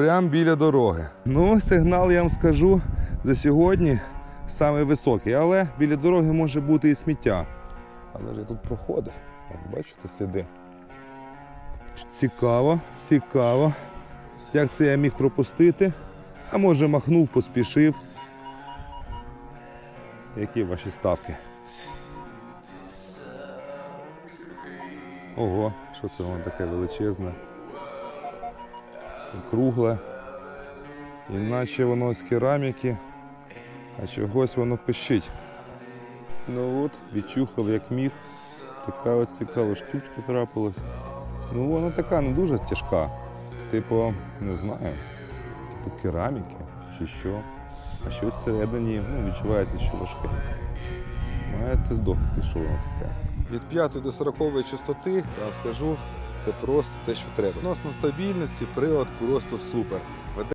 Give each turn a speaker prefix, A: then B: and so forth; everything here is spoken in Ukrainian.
A: Прямо біля дороги. Ну, сигнал, я вам скажу, за сьогодні самий високий, але біля дороги може бути і сміття. Але ж я тут проходив. От бачите сліди. Цікаво, цікаво. Як це я міг пропустити? А може махнув, поспішив. Які ваші ставки? Ого, що це воно таке величезне? І кругле. Іначе воно з кераміки, а чогось воно пищить. Ну от, відчухав як міг. Така от цікава штучка трапилась. Ну вона така не дуже тяжка. Типу, не знаю, типу кераміки чи що. А щось всередині ну, відчувається, що важкенько. Маєте здогадки, що воно таке. Від 5 до 40 частоти, я вам скажу, це просто те, що треба. Відносно стабільності, привод просто супер.